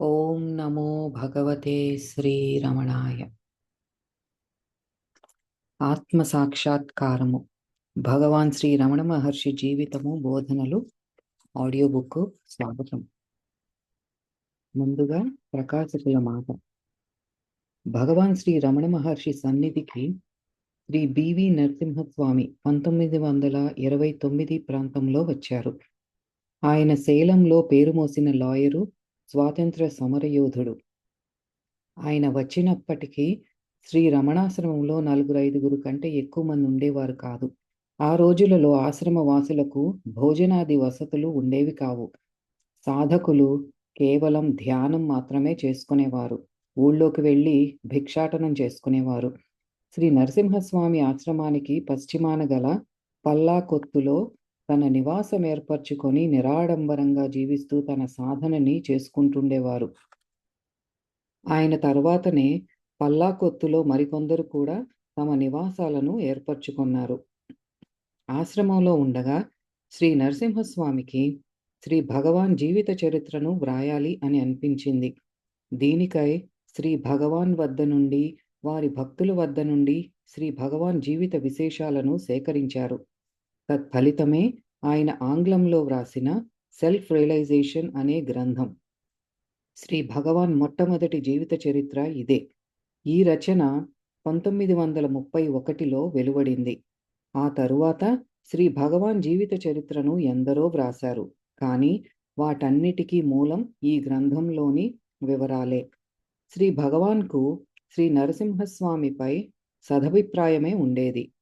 ఓం నమో భగవతే శ్రీరమణాయ. ఆత్మ సాక్షాత్కారము. భగవాన్ శ్రీ రమణ మహర్షి జీవితము బోధనలు ఆడియో బుక్ స్వాగతం. ముందుగా ప్రకాశకుల మాట. భగవాన్ శ్రీ రమణ మహర్షి సన్నిధికి శ్రీ బివి నరసింహస్వామి పంతొమ్మిది వందల ఇరవై తొమ్మిది ప్రాంతంలో వచ్చారు. ఆయన సేలంలో పేరు మోసిన లాయరు స్వాతంత్ర సమరయోధుడు. ఆయన వచ్చినప్పటికీ శ్రీ రమణాశ్రమంలో నలుగురు ఐదుగురు కంటే ఎక్కువ మంది ఉండేవారు కాదు. ఆ రోజులలో ఆశ్రమ వాసులకు భోజనాది వసతులు ఉండేవి కావు. సాధకులు కేవలం ధ్యానం మాత్రమే చేసుకునేవారు. ఊళ్ళోకి వెళ్ళి భిక్షాటనం చేసుకునేవారు. శ్రీ నరసింహస్వామి ఆశ్రమానికి పశ్చిమాన గల పల్లాకొత్తులో తన నివాసం ఏర్పరచుకొని నిరాడంబరంగా జీవిస్తూ తన సాధనని చేసుకుంటుండేవారు. ఆయన తర్వాతనే పల్లాకొత్తులో మరికొందరు కూడా తమ నివాసాలను ఏర్పరచుకున్నారు. ఆశ్రమంలో ఉండగా శ్రీ నరసింహస్వామికి శ్రీ భగవాన్ జీవిత చరిత్రను వ్రాయాలి అని అనిపించింది. దీనికై శ్రీ భగవాన్ వద్ద నుండి వారి భక్తుల వద్ద నుండి శ్రీ భగవాన్ జీవిత విశేషాలను సేకరించారు. తత్ఫలితమే ఆయన ఆంగ్లంలో వ్రాసిన సెల్ఫ్ రియలైజేషన్ అనే గ్రంథం. శ్రీ భగవాన్ మొట్టమొదటి జీవిత చరిత్ర ఇదే. ఈ రచన పంతొమ్మిది వందల ముప్పై ఒకటిలో వెలువడింది. ఆ తరువాత శ్రీ భగవాన్ జీవిత చరిత్రను ఎందరో వ్రాశారు కానీ వాటన్నిటికీ మూలం ఈ గ్రంథంలోని వివరాలే. శ్రీ భగవాన్కు శ్రీ నరసింహస్వామిపై సదభిప్రాయమే ఉండేది.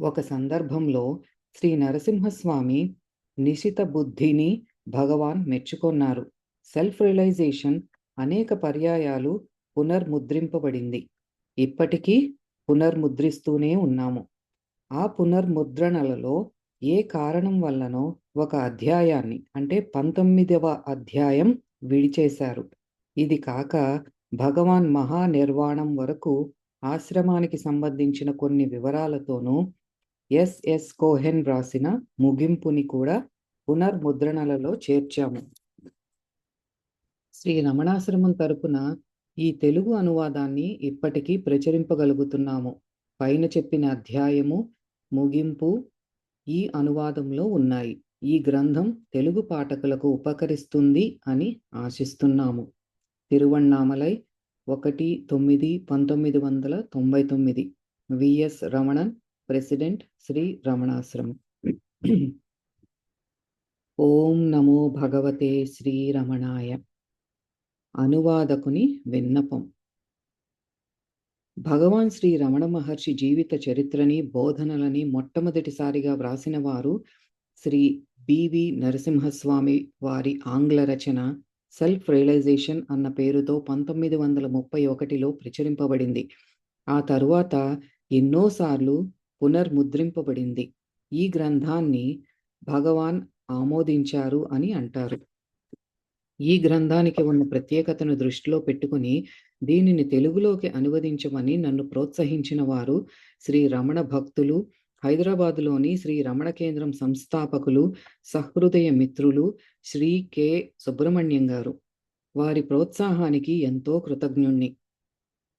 ఒక సందర్భంలో శ్రీ నరసింహస్వామి నిశిత బుద్ధిని భగవాన్ మెచ్చుకొన్నారు. సెల్ఫ్ రియలైజేషన్ అనేక పర్యాయాలు పునర్ముద్రింపబడింది. ఇప్పటికీ పునర్ముద్రిస్తూనే ఉన్నాము. ఆ పునర్ముద్రణలలో ఏ కారణం వల్లనో ఒక అధ్యాయాన్ని అంటే పంతొమ్మిదవ అధ్యాయం విడిచేశారు. ఇది కాక భగవాన్ మహానిర్వాణం వరకు ఆశ్రమానికి సంబంధించిన కొన్ని వివరాలతోనూ ఎస్ఎస్ కోహెన్ వ్రాసిన ముగింపుని కూడా పునర్ముద్రణలలో చేర్చాము. శ్రీ రమణాశ్రమం తరపున ఈ తెలుగు అనువాదాన్ని ఇప్పటికీ ప్రచురింపగలుగుతున్నాము. పైన చెప్పిన అధ్యాయము ముగింపు ఈ అనువాదంలో ఉన్నాయి. ఈ గ్రంథం తెలుగు పాఠకులకు ఉపకరిస్తుంది అని ఆశిస్తున్నాము. తిరువణ్ణామలై ఒకటి తొమ్మిది పంతొమ్మిది వందల తొంభై తొమ్మిది. VS Ramanan president Shri Ramanashramam. ఓం నమో భగవతే శ్రీ రమణాయ. అనువాదకుని విన్నపం. భగవాన్ శ్రీ రమణ మహర్షి జీవిత చరిత్రని బోధనలని మొట్టమొదటిసారిగా వ్రాసిన వారు శ్రీ బివి నరసింహస్వామి వారి ఆంగ్ల రచన సెల్ఫ్ రియలైజేషన్ అన్న పేరుతో పంతొమ్మిది వందల ముప్పై ఒకటిలో ప్రచురింపబడింది. ఆ తరువాత ఎన్నోసార్లు పునర్ముద్రింపబడింది. ఈ గ్రంథాన్ని భగవాన్ ఆమోదించారు అని అంటారు. ఈ గ్రంథానికి ఉన్న ప్రత్యేకతను దృష్టిలో పెట్టుకుని దీనిని తెలుగులోకి అనువదించమని నన్ను ప్రోత్సహించిన వారు శ్రీ రమణ భక్తులు హైదరాబాదులోని శ్రీ రమణ కేంద్రం సంస్థాపకులు సహృదయ మిత్రులు శ్రీ కె. సుబ్రహ్మణ్యం గారు. వారి ప్రోత్సాహానికి ఎంతో కృతజ్ఞుణ్ణి.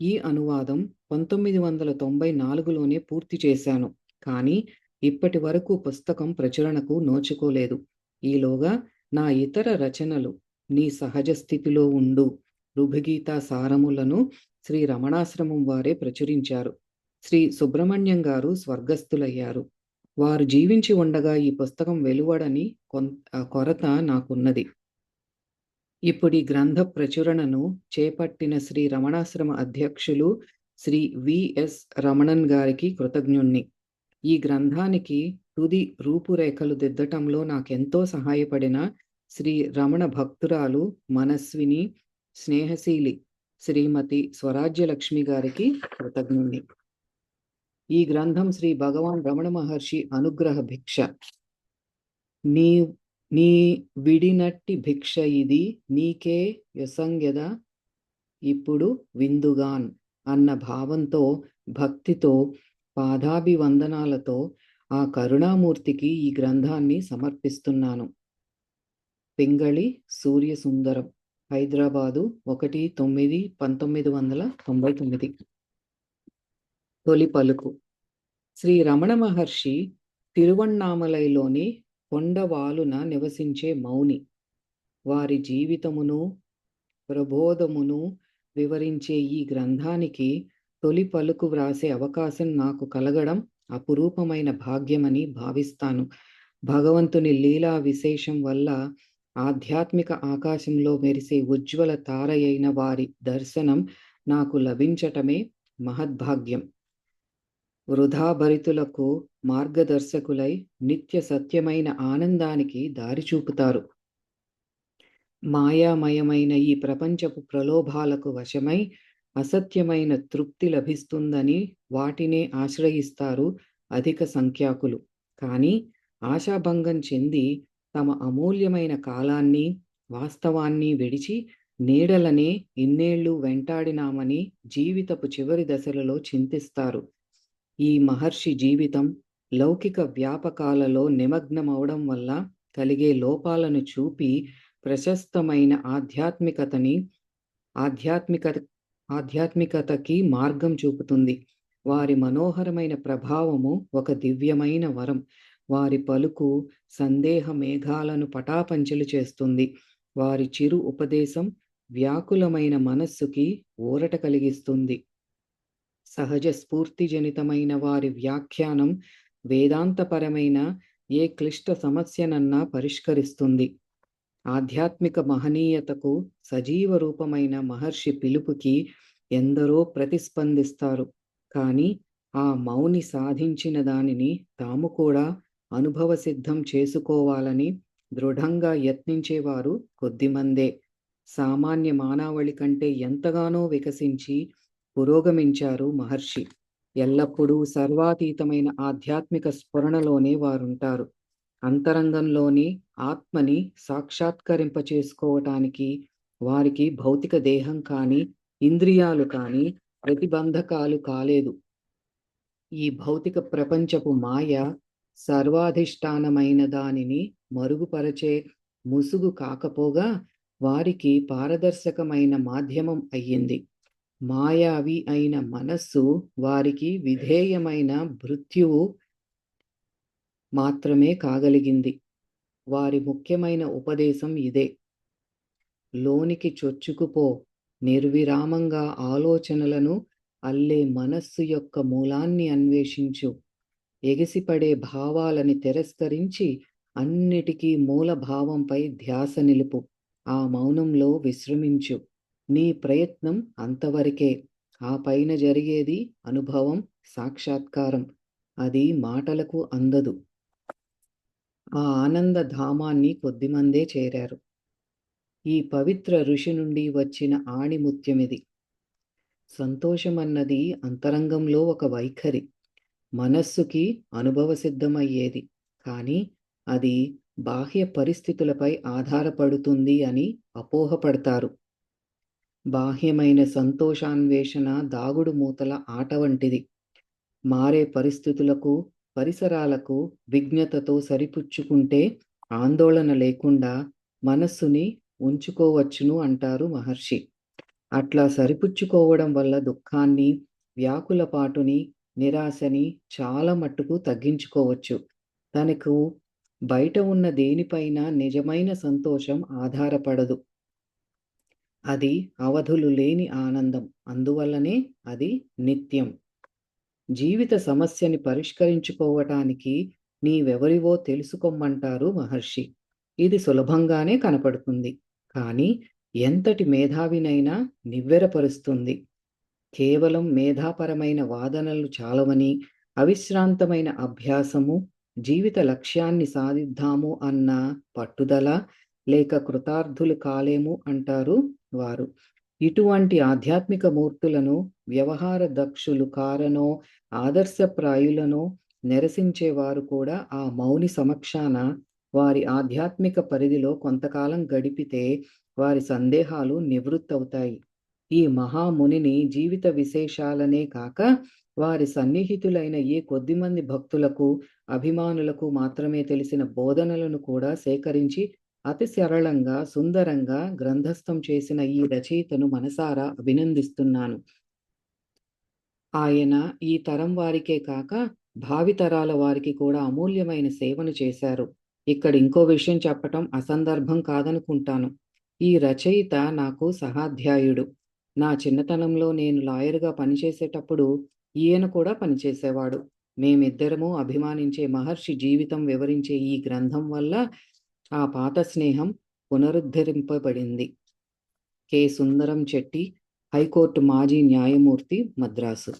ఈ అనువాదం పంతొమ్మిది వందల తొంభై నాలుగులోనే పూర్తి చేశాను కానీ ఇప్పటి వరకు పుస్తకం ప్రచురణకు నోచుకోలేదు. ఈలోగా నా ఇతర రచనలు నీ సహజ స్థితిలో ఉండు. రుభుగీత సారములను శ్రీ రమణాశ్రమం వారే ప్రచురించారు. శ్రీ సుబ్రహ్మణ్యం గారు స్వర్గస్థులయ్యారు. వారు జీవించి ఉండగా ఈ పుస్తకం వెలువడని కొరత నాకున్నది. ఇప్పుడు ఈ గ్రంథ ప్రచురణను చేపట్టిన శ్రీ రమణాశ్రమ అధ్యక్షులు శ్రీ విఎస్ రమణన్ గారికి కృతజ్ఞుణ్ణి. ఈ గ్రంథానికి తుది రూపురేఖలు దిద్దటంలో నాకెంతో సహాయపడిన శ్రీ రమణ భక్తురాలు మనస్విని స్నేహశీలి శ్రీమతి స్వరాజ్యలక్ష్మి గారికి కృతజ్ఞుణ్ణి. ఈ గ్రంథం శ్రీ భగవాన్ రమణ మహర్షి అనుగ్రహ భిక్ష. నీ నీ విడినట్టి భిక్ష ఇది నీకే యసంగ్యద ఇప్పుడు విందుగాన్. అన్న భావంతో భక్తితో పాదాభివందనాలతో ఆ కరుణామూర్తికి ఈ గ్రంథాన్ని సమర్పిస్తున్నాను. పింగళి సూర్యసుందరం హైదరాబాదు ఒకటి తొమ్మిది పంతొమ్మిది వందల తొంభై తొమ్మిది. తొలి పలుకు. శ్రీ రమణ మహర్షి తిరువణ్ణామలైలోని కొండవాలున నివసించే మౌని. వారి జీవితమును ప్రబోధమును వివరించే ఈ గ్రంథానికి తొలి పలుకు వ్రాసే అవకాశం నాకు కలగడం అపురూపమైన భాగ్యమని భావిస్తాను. భగవంతుని లీలా విశేషం వల్ల ఆధ్యాత్మిక ఆకాశంలో మెరిసే ఉజ్వల తారయైన వారి దర్శనం నాకు లభించటమే మహద్భాగ్యం. వృధాభరితులకు మార్గదర్శకులై నిత్య సత్యమైన ఆనందానికి దారి చూపుతారు. మాయామయమైన ఈ ప్రపంచపు ప్రలోభాలకు వశమై అసత్యమైన తృప్తి లభిస్తుందని వాటినే ఆశ్రయిస్తారు అధిక సంఖ్యాకులు. కానీ ఆశాభంగం చెంది తమ అమూల్యమైన కాలాన్ని వాస్తవాన్ని విడిచి నీడలనే ఇన్నేళ్ళు వెంటాడినామని జీవితపు చివరి దశలలో చింతిస్తారు. ఈ మహర్షి జీవితం లౌకిక వ్యాపకాలలో నిమగ్నమవడం వల్ల కలిగే లోపాలను చూపి ప్రశస్తమైన ఆధ్యాత్మికతని ఆధ్యాత్మికత ఆధ్యాత్మికతకి మార్గం చూపుతుంది. వారి మనోహరమైన ప్రభావము ఒక దివ్యమైన వరం. వారి పలుకు సందేహ మేఘాలను పటాపంచలు చేస్తుంది. వారి చిరు ఉపదేశం వ్యాకులమైన మనస్సుకి ఊరట కలిగిస్తుంది. సహజ స్ఫూర్తిజనితమైన వారి వ్యాఖ్యానం వేదాంతపరమైన ఏ క్లిష్ట సమస్యనన్నా పరిష్కరిస్తుంది. ఆధ్యాత్మిక మహనీయతకు సజీవ రూపమైన మహర్షి పిలుపుకి ఎందరో ప్రతిస్పందిస్తారు. కానీ ఆ మౌని సాధించిన దానిని తాము కూడా అనుభవ సిద్ధం చేసుకోవాలని దృఢంగా యత్నించేవారు కొద్దిమందే. సామాన్య మానవళి కంటే ఎంతగానో వికసించి పురోగమించారు మహర్షి. ఎల్లప్పుడూ సర్వాతీతమైన ఆధ్యాత్మిక స్ఫురణలోనే వారుంటారు. అంతరంగంలోని ఆత్మని సాక్షాత్కరింప చేసుకోవటానికి వారికి భౌతిక దేహం కానీ ఇంద్రియాలు కానీ ప్రతిబంధకాలు కాలేదు. ఈ భౌతిక ప్రపంచపు మాయ సర్వాధిష్టానమైన దానిని మరుగుపరచే ముసుగు కాకపోగా వారికి పారదర్శకమైన మాధ్యమం అయ్యింది. మాయావి అయిన మనస్సు వారికి విధేయమైన మృత్యువు మాత్రమే కాగలిగింది. వారి ముఖ్యమైన ఉపదేశం ఇదే. లోనికి చొచ్చుకుపో నిర్విరామంగా ఆలోచనలను అల్లే మనస్సు యొక్క మూలాన్ని అన్వేషించు. ఎగిసిపడే భావాలని తిరస్కరించి అన్నిటికీ మూల భావంపై ధ్యాస నిలుపు. ఆ మౌనంలో విశ్రమించు. నీ ప్రయత్నం అంతవరకే. ఆ పైన జరిగేది అనుభవం సాక్షాత్కారం. అది మాటలకు అందదు. ఆ ఆనంద ధామాన్ని కొద్దిమందే చేరారు. ఈ పవిత్ర ఋషి నుండి వచ్చిన ఆణిముత్యమిది. సంతోషమన్నది అంతరంగంలో ఒక వైఖరి. మనస్సుకి అనుభవ సిద్ధమయ్యేది. కానీ అది బాహ్య పరిస్థితులపై ఆధారపడుతుంది అని అపోహపడతారు. బాహ్యమైన సంతోషాన్వేషణ దాగుడు మూతల ఆట వంటిది. మారే పరిస్థితులకు పరిసరాలకు విజ్ఞతతో సరిపుచ్చుకుంటే ఆందోళన లేకుండా మనస్సుని ఉంచుకోవచ్చును అంటారు మహర్షి. అట్లా సరిపుచ్చుకోవడం వల్ల దుఃఖాన్ని వ్యాకులపాటుని నిరాశని చాలా మట్టుకు తగ్గించుకోవచ్చు. తనకు బయట ఉన్న దేనిపైన నిజమైన సంతోషం ఆధారపడదు. అది అవధులు లేని ఆనందం. అందువల్లనే అది నిత్యం. జీవిత సమస్యని పరిష్కరించుకోవటానికి నీవెవరివో తెలుసుకోమంటారు మహర్షి. ఇది సులభంగానే కనపడుతుంది. కానీ ఎంతటి మేధావినైనా నివ్వెరపరుస్తుంది. కేవలం మేధాపరమైన వాదనలు చాలవని అవిశ్రాంతమైన అభ్యాసము జీవిత లక్ష్యాన్ని సాధిద్దాము అన్న పట్టుదల లేక కృతార్థులు కాలేము అంటారు వారు. ఇటువంటి ఆధ్యాత్మిక మూర్తులను వ్యవహార దక్షులు కారనో ఆదర్శప్రాయులనో నిరసించేవారు కూడా ఆ మౌని సమక్షాన వారి ఆధ్యాత్మిక పరిధిలో కొంతకాలం గడిపితే వారి సందేహాలు నివృత్తవుతాయి ఈ మహామునిని జీవిత విశేషాలనే కాక వారి సన్నిహితులైన ఏ కొద్దిమంది భక్తులకు అభిమానులకు మాత్రమే తెలిసిన బోధనలను కూడా సేకరించి అతి సరళంగా, సుందరంగా గ్రంథస్థం చేసిన ఈ రచయితను మనసారా అభినందిస్తున్నాను. ఆయన ఈ తరం వారికే కాక భావితరాల వారికి కూడా అమూల్యమైన సేవను చేశారు. ఇక్కడ ఇంకో విషయం చెప్పటం అసందర్భం కాదనుకుంటాను. ఈ రచయిత నాకు సహాధ్యాయుడు. నా చిన్నతనంలో నేను లాయర్గా పనిచేసేటప్పుడు ఈయన కూడా పనిచేసేవాడు. మేమిద్దరము అభిమానించే మహర్షి జీవితం వివరించే ఈ గ్రంథం వల్ల ఆ పాత స్నేహం పునరుద్ధరింపబడింది. K. Sundaram Chetty హైకోర్టు మాజీ న్యాయమూర్తి, మద్రాసు